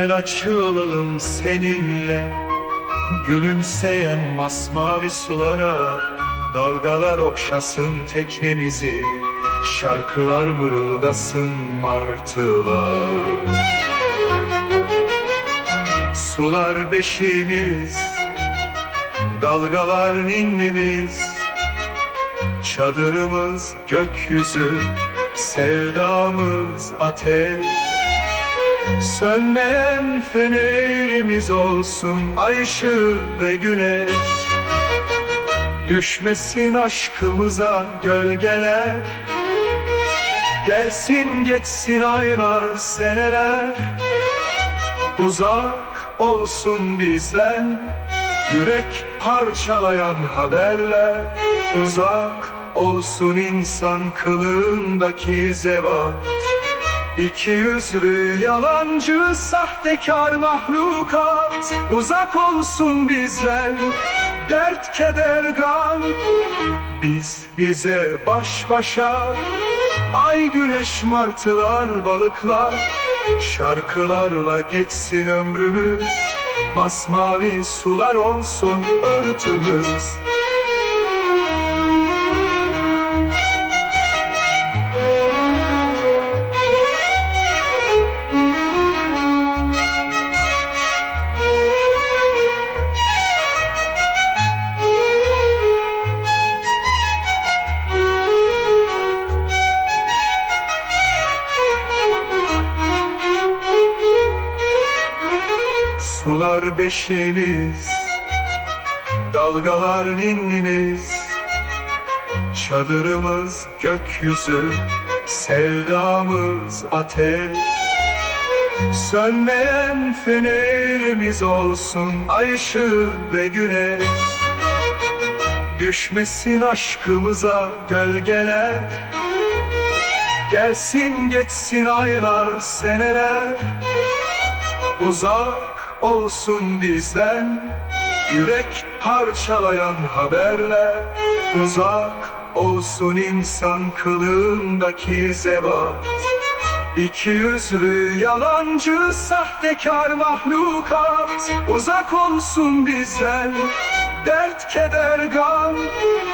açılalım seninle. Gülümseyen masmavi sulara Dalgalar okşasın teknemizi Şarkılar mırıldasın martılar. Sular beşiğimiz Dalgalar ninnimiz Çadırımız gökyüzü Sevdamız ateş Sönmeyen fenerimiz olsun Ay ışığı ve güneş. Düşmesin aşkımıza gölgeler. Gelsin geçsin aylar seneler. Uzak olsun bizden Yürek parçalayan haberler. Uzak olsun insan kılığındaki zevat İki yüzlü yalancı sahtekar mahlukat. Uzak olsun bizden dert keder gam. Biz bize baş başa Ay güneş martılar balıklar. Şarkılarla geçsin ömrümüz Masmavi sular olsun örtümüz Sular beşiniz Dalgalar ninniniz Çadırımız gökyüzü Sevdamız ateş. Sönmeyen fenerimiz olsun Ay ışığı ve güneş. Düşmesin aşkımıza gölgeler. Gelsin geçsin aylar seneler. Uzak olsun bizden Yürek parçalayan haberler Uzak olsun insan kılığındaki zevat. İki yüzlü yalancı sahtekar mahlukat Uzak olsun bizden dert keder gam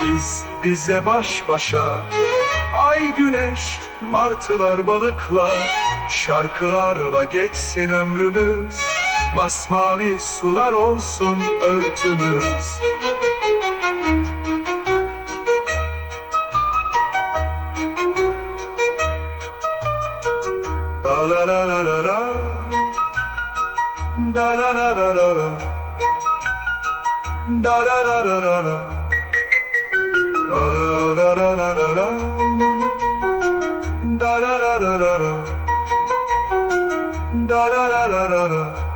Biz bize baş başa. Ay güneş martılar balıklar Şarkılarla geçsin ömrümüz Basmavi sular olsun örtümüz Da la la la la la Da la la la la la Da la la la la la Da la la la la la Da la la la la la Da la la la la la